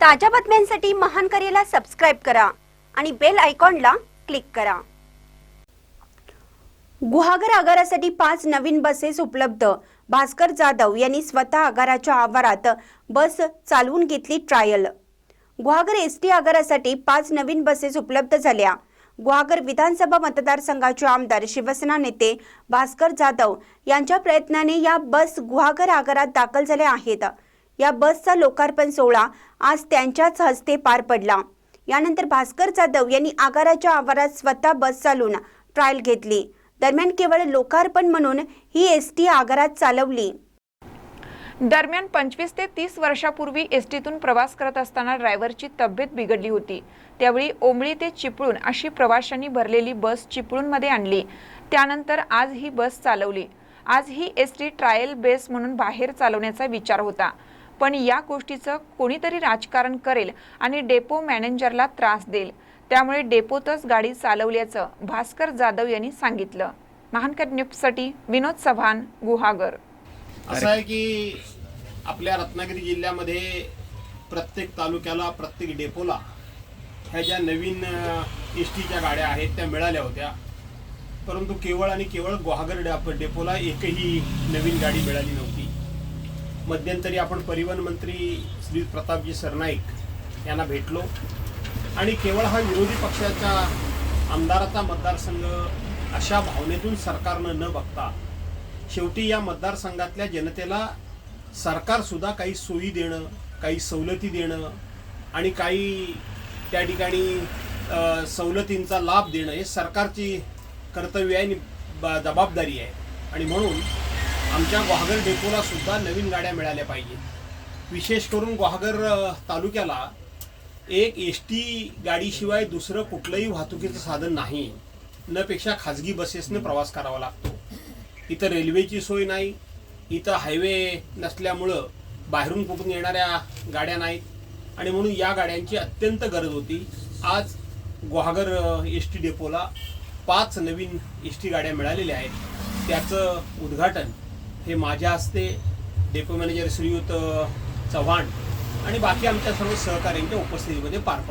ताज्या बातम्यांसाठी महान करेला सबस्क्राईब करा आणि बेल आयकॉनला क्लिक करा. गुहागर आगारासाठी पाच नवीन बसेस उपलब्ध. भास्कर जाधव यांनी स्वतः आगाराच्या आवारात बस चालवून घेतली ट्रायल गुहागर एस टी आगारासाठी पाच नवीन बसेस उपलब्ध झाल्या. गुहागर विधानसभा मतदारसंघाचे आमदार शिवसेना नेते भास्कर जाधव यांच्या प्रयत्नाने या बस गुहागर आगारात दाखल झाल्या आहेत. या बसचा लोकार्पण सोहळा आज त्यांच्याच हस्ते पार पडला. यानंतर भास्कर जाधव यांनी आगाराच्या आवारात स्वतः बस चालवून ट्रायल घेतली. दरम्यान केवळ लोकार्पण म्हणून ही एस टी आगारात चालवली. दरम्यान पंचवीस ते तीस वर्षापूर्वी एसटीतून प्रवास करत असताना ड्रायव्हरची तब्येत बिघडली होती. त्यावेळी ओंबळी ते चिपळूण अशी प्रवाशांनी भरलेली बस चिपळूणमध्ये आणली. त्यानंतर आज ही बस चालवली. आज ही एस टी ट्रायल बेस म्हणून बाहेर चालवण्याचा विचार होता. पण या गोष्टीचं कोणीतरी राजकारण करेल आणि डेपो मॅनेजरला त्रास देईल. त्यामुळे डेपोतच गाडी चालवल्याचं भास्कर जाधव यांनी सांगितलं. महानकर न्यूजसाठी विनोद चव्हाण गुहागर. असं आहे की आपल्या रत्नागिरी जिल्ह्यामध्ये प्रत्येक तालुक्याला प्रत्येक डेपोला ह्या ज्या नवीन एस टीच्या गाड्या आहेत त्या मिळाल्या होत्या. परंतु केवळ आणि केवळ गुहागर डेपोला एकही नवीन गाडी मिळाली नव्हती. मध्यंतरी आपण परिवहन मंत्री श्री प्रतापजी सरनाईक यांना भेटलो. आणि केवळ हा विरोधी पक्षाच्या आमदाराचा मतदारसंघ अशा भावनेतून सरकारनं न बघता शेवटी या मतदारसंघातल्या जनतेला सरकारसुद्धा काही सोयी देणं काही सवलती देणं आणि काही त्या ठिकाणी सवलतींचा लाभ देणं हे सरकारची कर्तव्य आहे आणि ब- जबाबदारी आहे. आणि म्हणून आमच्या गुहागर डेपोला सुद्धा नवीन गाड्या मिळाल्या पाहिजेत विशेष करून गुहागर तालुक्याला एक एस टी गाडीशिवाय दुसरं कुठलंही वाहतुकीचं साधन नाही. न पेक्षा खाजगी बसेसने प्रवास करावा लागतो. इथं रेल्वेची सोय नाही. इथं हायवे नसल्यामुळं बाहेरून कुठून येणाऱ्या गाड्या नाहीत. आणि म्हणून या गाड्यांची अत्यंत गरज होती. आज ग्वाहागर एस टी डेपोला पाच नवीन एस टी गाड्या मिळालेल्या आहेत. त्याचं उद्घाटन हे माझ्या हस्ते डेपो मॅनेजर श्रीयुत चव्हाण आणि बाकी आमच्या सर्व सहकाऱ्यांच्या उपस्थितीमध्ये पार पडले.